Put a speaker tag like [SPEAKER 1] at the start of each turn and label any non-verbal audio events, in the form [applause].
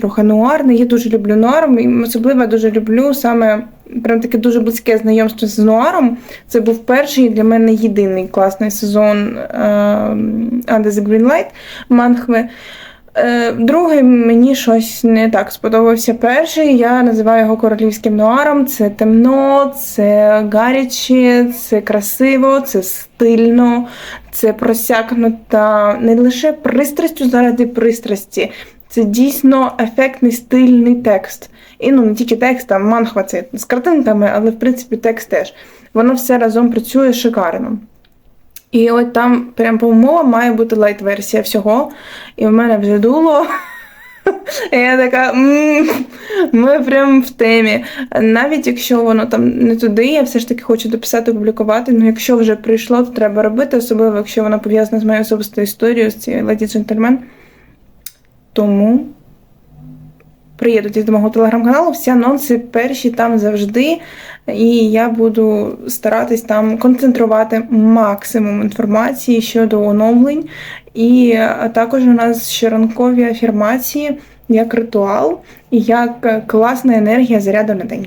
[SPEAKER 1] трохи нуарний. Я дуже люблю нуар, і особливо дуже люблю саме прям таке дуже близьке знайомство з нуаром. Це був перший для мене єдиний класний сезон е, Under the Green Light Манхви. Е, Другий мені щось не так сподобався. Перший я називаю його королівським нуаром. Це темно, це гаряче, це красиво, це стильно, це просякнута не лише пристрастю заради пристрасті. Це дійсно ефектний стильний текст. І ну не тільки текст, а манхва це з картинками, але в принципі текст теж. Воно все разом працює шикарно. І от там прям по умовам має бути лайт-версія всього. І в мене вже дуло. І [laughs] я така, ми прям в темі. Навіть якщо воно там не туди, я все ж таки хочу дописати, опублікувати. Ну, якщо вже прийшло, то треба робити, особливо якщо воно пов'язане з моєю особистою історією, з цією леді джентльмен. Тому приєднуйтесь до мого телеграм-каналу, всі анонси перші там завжди. І я буду старатись там концентрувати максимум інформації щодо оновлень. І е, також у нас щоранкові афірмації як ритуал як класна енергія заряду на день.